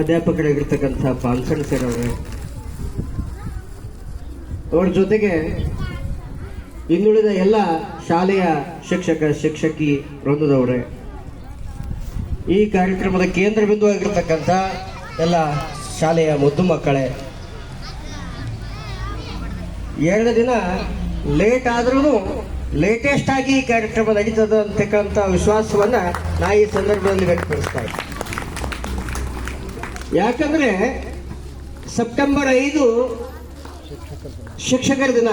ಅಧ್ಯಾಪಕರಾಗಿರ್ತಕ್ಕಂಥ ಪಾಲ್ಸನ್ sir ಅವರೇ. ಅವ್ರ ಜೊತೆಗೆ ಇನ್ನುಳಿದ ಎಲ್ಲ ಶಾಲೆಯ ಶಿಕ್ಷಕ, ಶಿಕ್ಷಕಿ ವೃಂದದವರೇ. ಈ ಕಾರ್ಯಕ್ರಮದ ಕೇಂದ್ರ ಬಿಂದು ಆಗಿರ್ತಕ್ಕಂಥ ಎಲ್ಲ ಶಾಲೆಯ ಮುದ್ದು ಮಕ್ಕಳೇ. ಎರಡು ದಿನ ಲೇಟ್ ಆದ್ರೂ ಲೇಟೆಸ್ಟ್ ಆಗಿ ಈ ಕಾರ್ಯಕ್ರಮ ನಡೀತದ ಅಂತಕ್ಕಂಥ ವಿಶ್ವಾಸವನ್ನ ನಾ ಈ ಸಂದರ್ಭದಲ್ಲಿ ವ್ಯಕ್ತಪಡಿಸ್ತಾ ಇದ್ದೀನಿ. ಯಾಕಂದ್ರೆ ಸೆಪ್ಟೆಂಬರ್ ಐದು ಶಿಕ್ಷಕರ ದಿನ.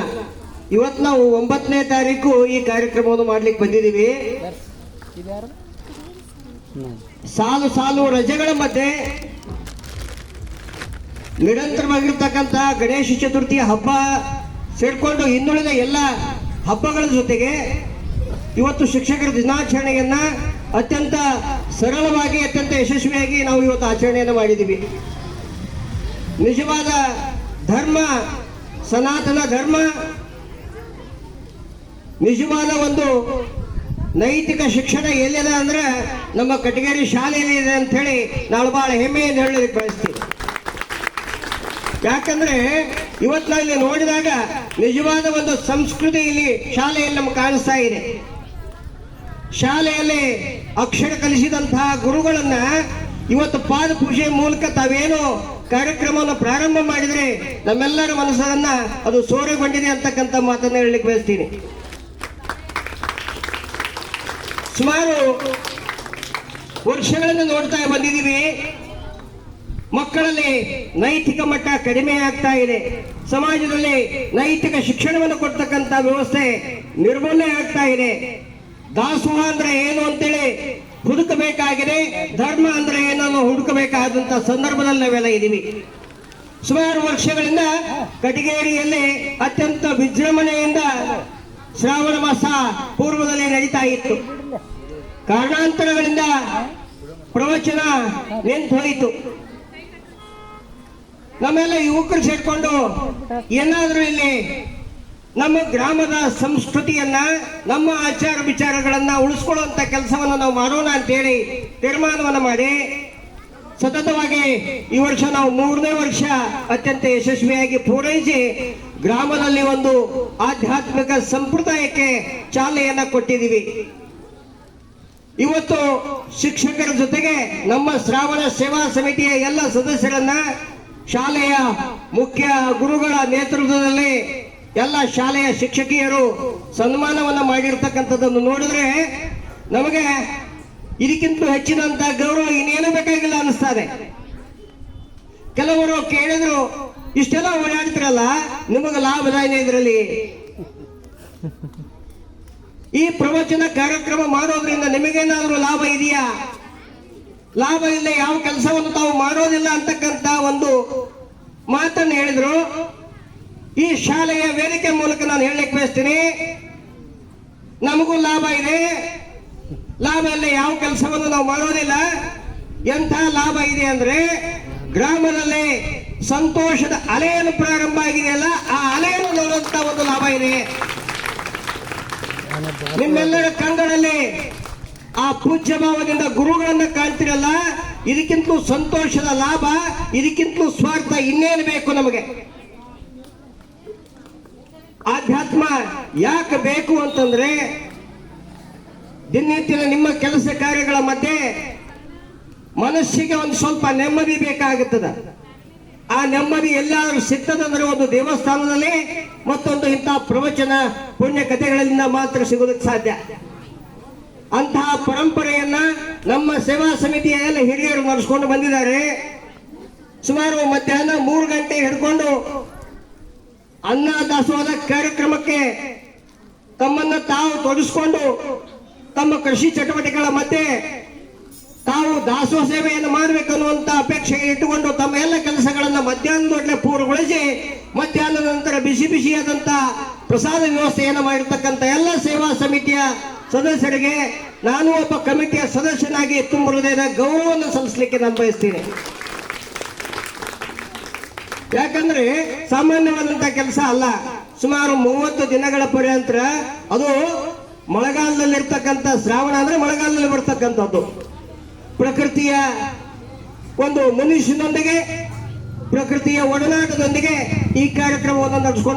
ಇವತ್ತು ನಾವು ಒಂಬತ್ತನೇ ತಾರೀಕು ಈ ಕಾರ್ಯಕ್ರಮವನ್ನು ಮಾಡ್ಲಿಕ್ಕೆ ಬಂದಿದ್ದೀವಿ. ಸಾಲು ಸಾಲು ರಜೆಗಳ ಮಧ್ಯೆ ನಿರಂತರವಾಗಿರ್ತಕ್ಕಂಥ ಗಣೇಶ ಚತುರ್ಥಿ ಹಬ್ಬ ಸೇರ್ಕೊಂಡು ಹಿಂದುಳಿದ ಎಲ್ಲ ಹಬ್ಬಗಳ ಜೊತೆಗೆ ಇವತ್ತು ಶಿಕ್ಷಕರ ದಿನಾಚರಣೆಯನ್ನ ಅತ್ಯಂತ ಸರಳವಾಗಿ, ಅತ್ಯಂತ ಯಶಸ್ವಿಯಾಗಿ ನಾವು ಇವತ್ತು ಆಚರಣೆಯನ್ನು ಮಾಡಿದ್ದೀವಿ. ನಿಜವಾದ ಧರ್ಮ, ಸನಾತನ ಧರ್ಮ, ನಿಜವಾದ ಒಂದು ನೈತಿಕ ಶಿಕ್ಷಣ ಎಲ್ಲಿದೆ ಅಂದ್ರೆ ನಮ್ಮ ಕಟಗೇರಿ ಶಾಲೆಯಲ್ಲಿ ಇದೆ ಅಂತ ಹೇಳಿ ನಾವು ಬಹಳ ಹೆಮ್ಮೆಯಿಂದ ಹೇಳಲಿಕ್ಕೆ ಬಯಸ್ತೀವಿ. ಯಾಕಂದ್ರೆ ಇವತ್ತು ನಾವು ಇಲ್ಲಿ ನೋಡಿದಾಗ ನಿಜವಾದ ಒಂದು ಸಂಸ್ಕೃತಿ ಇಲ್ಲಿ ಶಾಲೆಯಲ್ಲಿ ನಮ್ಗೆ ಕಾಣಿಸ್ತಾ ಇದೆ. ಶಾಲೆಯಲ್ಲಿ ಅಕ್ಷರ ಕಲಿಸಿದಂತಹ ಗುರುಗಳನ್ನ ಇವತ್ತು ಪಾದ ಪೂಜೆ ಮೂಲಕ ತಾವೇನು ಕಾರ್ಯಕ್ರಮವನ್ನು ಪ್ರಾರಂಭ ಮಾಡಿದ್ರೆ ನಮ್ಮೆಲ್ಲರ ಮನಸ್ಸನ್ನ ಅದು ಸೋರೆಗೊಂಡಿದೆ ಅಂತಕ್ಕಂಥ ಮಾತನ್ನು ಹೇಳಲಿಕ್ಕೆ ಬಯಸ್ತೀನಿ. ಸುಮಾರು ವರ್ಷಗಳನ್ನು ನೋಡ್ತಾ ಬಂದಿದ್ದೀವಿ. ಮಕ್ಕಳಲ್ಲಿ ನೈತಿಕ ಮಟ್ಟ ಕಡಿಮೆ ಆಗ್ತಾ ಇದೆ. ಸಮಾಜದಲ್ಲಿ ನೈತಿಕ ಶಿಕ್ಷಣವನ್ನು ಕೊಡ್ತಕ್ಕಂಥ ವ್ಯವಸ್ಥೆ ನಿರ್ಮೂಲನೆ ಆಗ್ತಾ ಇದೆ. ದಾಸೋಹ ಅಂದ್ರೆ ಏನು ಅಂತೇಳಿ ಹುಡುಕಬೇಕಾಗಿದೆ, ಧರ್ಮ ಅಂದ್ರೆ ಏನನ್ನು ಹುಡುಕಬೇಕಾದಂತ ಸಂದರ್ಭದಲ್ಲಿ ನಾವೆಲ್ಲ ಇದ್ದೀವಿ. ಸುಮಾರು ವರ್ಷಗಳಿಂದ ಕಟಿಗೇರಿಯಲ್ಲಿ ಅತ್ಯಂತ ವಿಜೃಂಭಣೆಯಿಂದ ಶ್ರಾವಣ ಮಾಸ ಪೂರ್ವದಲ್ಲಿ ನಡೀತಾ ಇತ್ತು. ಕಾರಣಾಂತರಗಳಿಂದ ಪ್ರವಚನ ನಿಂತು ಹೋಯಿತು. ನಮ್ಮೆಲ್ಲ ಯುವಕರು ಸೇರ್ಕೊಂಡು ಏನಾದರೂ ಇಲ್ಲಿ ನಮ್ಮ ಗ್ರಾಮದ ಸಂಸ್ಕೃತಿಯನ್ನ, ನಮ್ಮ ಆಚಾರ ವಿಚಾರಗಳನ್ನ ಉಳಿಸ್ಕೊಳ್ಳುವಂತ ಕೆಲಸವನ್ನು ನಾವು ಮಾಡೋಣ ಅಂತೇಳಿ ತೀರ್ಮಾನವನ್ನು ಮಾಡಿ. ಸತತವಾಗಿ ಈ ವರ್ಷ ನಾವು ಮೂರನೇ ವರ್ಷ ಅತ್ಯಂತ ಯಶಸ್ವಿಯಾಗಿ ಪೂರೈಸಿ ಗ್ರಾಮದಲ್ಲಿ ಒಂದು ಆಧ್ಯಾತ್ಮಿಕ ಸಂಪ್ರದಾಯಕ್ಕೆ ಚಾಲನೆಯನ್ನ ಕೊಟ್ಟಿದ್ದೀವಿ. ಇವತ್ತು ಶಿಕ್ಷಕರ ಜೊತೆಗೆ ನಮ್ಮ ಶ್ರಾವಣ ಸೇವಾ ಸಮಿತಿಯ ಎಲ್ಲ ಸದಸ್ಯರನ್ನ ಶಾಲೆಯ ಮುಖ್ಯ ಗುರುಗಳ ನೇತೃತ್ವದಲ್ಲಿ ಎಲ್ಲ ಶಾಲೆಯ ಶಿಕ್ಷಕಿಯರು ಸನ್ಮಾನವನ್ನ ಮಾಡಿರ್ತಕ್ಕಂಥದ್ದನ್ನು ನೋಡಿದ್ರೆ ನಮಗೆ ಇದಕ್ಕಿಂತ ಹೆಚ್ಚಿನಂತ ಗೌರವ ಇನ್ನೇನು ಬೇಕಾಗಿಲ್ಲ ಅನಿಸ್ತಾರೆ ಕೆಲವರು ಕೇಳಿದ್ರು, ಇಷ್ಟೆಲ್ಲ ಓಡಾಡ್ತಿರಲ್ಲ, ನಿಮಗೆ ಲಾಭ ಇದರಲ್ಲಿ? ಈ ಪ್ರವಚನ ಕಾರ್ಯಕ್ರಮ ಮಾಡೋದ್ರಿಂದ ನಿಮಗೇನಾದ್ರೂ ಲಾಭ ಇದೆಯಾ? ಲಾಭ ಇಲ್ಲ ಯಾವ ಕೆಲಸವನ್ನು ತಾವು ಮಾಡೋದಿಲ್ಲ ಅಂತಕ್ಕಂತ ಒಂದು ಮಾತನ್ನು ಹೇಳಿದ್ರು. ಈ ಶಾಲೆಯ ವೇದಿಕೆ ಮೂಲಕ ನಾನು ಹೇಳಲಿಕ್ಕೆ ಬಯಸ್ತೀನಿ. ನಮಗೂ ಲಾಭ ಇದೆ. ಲಾಭ ಇಲ್ಲ ಯಾವ ಕೆಲಸವನ್ನು ನಾವು ಮಾಡೋದಿಲ್ಲ. ಎಂಥ ಲಾಭ ಇದೆ ಅಂದ್ರೆ ಗ್ರಾಮದಲ್ಲಿ ಸಂತೋಷದ ಅಲೆಯನ್ನು ಪ್ರಾರಂಭ ಆಗಿದೆಯಲ್ಲ, ಆ ಅಲೆಯನ್ನು ನೋಡುವಂತ ಒಂದು ಲಾಭ ಇದೆ. ನಿಮ್ಮೆಲ್ಲರ ಕಂಗಳಲ್ಲಿ ಆ ಪೂಜ್ಯ ಭಾವದಿಂದ ಗುರುಗಳನ್ನ ಕಾಣ್ತಿರಲ್ಲ, ಇದಕ್ಕಿಂತಲೂ ಸಂತೋಷದ ಲಾಭ, ಇದಕ್ಕಿಂತಲೂ ಸ್ವಾರ್ಥ ಇನ್ನೇನು ಬೇಕು ನಮಗೆ? ಆಧ್ಯಾತ್ಮ ಯಾಕೆ ಬೇಕು ಅಂತಂದ್ರೆ ದಿನನಿತ್ಯದ ನಿಮ್ಮ ಕೆಲಸ ಕಾರ್ಯಗಳ ಮಧ್ಯೆ ಮನಸ್ಸಿಗೆ ಒಂದು ಸ್ವಲ್ಪ ನೆಮ್ಮದಿ ಬೇಕಾಗುತ್ತದ. ಆ ನೆಮ್ಮದಿ ಎಲ್ಲಾದ್ರೂ ಸಿಗ್ತದಂದ್ರೆ ಒಂದು ದೇವಸ್ಥಾನದಲ್ಲಿ ಮತ್ತೊಂದು ಇಂತಹ ಪ್ರವಚನ ಪುಣ್ಯ ಕಥೆಗಳಿಂದ ಮಾತ್ರ ಸಿಗೋದಕ್ಕೆ ಸಾಧ್ಯ. ಅಂತಹ ಪರಂಪರೆಯನ್ನ ನಮ್ಮ ಸೇವಾ ಸಮಿತಿಯ ಎಲ್ಲ ಹಿರಿಯರು ನಡೆಸ್ಕೊಂಡು ಬಂದಿದ್ದಾರೆ. ಸುಮಾರು ಮಧ್ಯಾಹ್ನ ಮೂರು ಗಂಟೆ ಹಿಡ್ಕೊಂಡು ಅನ್ನ ದಾಸೋಹದ ಕಾರ್ಯಕ್ರಮಕ್ಕೆ ತಮ್ಮನ್ನು ತಾವು ತೊಡಗಿಸ್ಕೊಂಡು ತಮ್ಮ ಕೃಷಿ ಚಟುವಟಿಕೆಗಳ ಮಧ್ಯೆ ತಾವು ದಾಸೋಹ ಸೇವೆಯನ್ನು ಮಾಡಬೇಕು ಅನ್ನುವಂತ ಅಪೇಕ್ಷೆ ಇಟ್ಟುಕೊಂಡು ತಮ್ಮ ಎಲ್ಲ ಕೆಲಸಗಳನ್ನು ಮಧ್ಯಾಹ್ನದೊಡನೆ ಪೂರ್ಣಗೊಳಿಸಿ ಮಧ್ಯಾಹ್ನದ ನಂತರ ಬಿಸಿ ಬಿಸಿಯಾದಂತ ಪ್ರಸಾದ ವ್ಯವಸ್ಥೆಯನ್ನು ಮಾಡಿರ್ತಕ್ಕಂಥ ಎಲ್ಲ ಸೇವಾ ಸಮಿತಿಯ ಸದಸ್ಯರಿಗೆ ನಾನು ಒಬ್ಬ ಕಮಿಟಿಯ ಸದಸ್ಯನಾಗಿ ತುಂಬ ಹೃದಯದ ಗೌರವವನ್ನು ಸಲ್ಲಿಸಲಿಕ್ಕೆ ನಾನು ಬಯಸ್ತೀನಿ. ಯಾಕಂದ್ರೆ ಸಾಮಾನ್ಯವಾದಂತ ಕೆಲಸ ಅಲ್ಲ. ಸುಮಾರು ಮೂವತ್ತು ದಿನಗಳ ಪರ್ಯಂತರ ಅದು ಮಳೆಗಾಲದಲ್ಲಿ ಇರ್ತಕ್ಕಂಥ ಶ್ರಾವಣ ಅಂದ್ರೆ ಮಳೆಗಾಲದಲ್ಲಿ ಬರ್ತಕ್ಕಂಥದ್ದು. ಪ್ರಕೃತಿಯ ಒಂದು ಮನುಷ್ಯನೊಂದಿಗೆ, ಪ್ರಕೃತಿಯ ಒಡನಾಟದೊಂದಿಗೆ ಈ ಕಾರ್ಯಕ್ರಮವನ್ನು ನಡೆಸಿಕೊಂಡು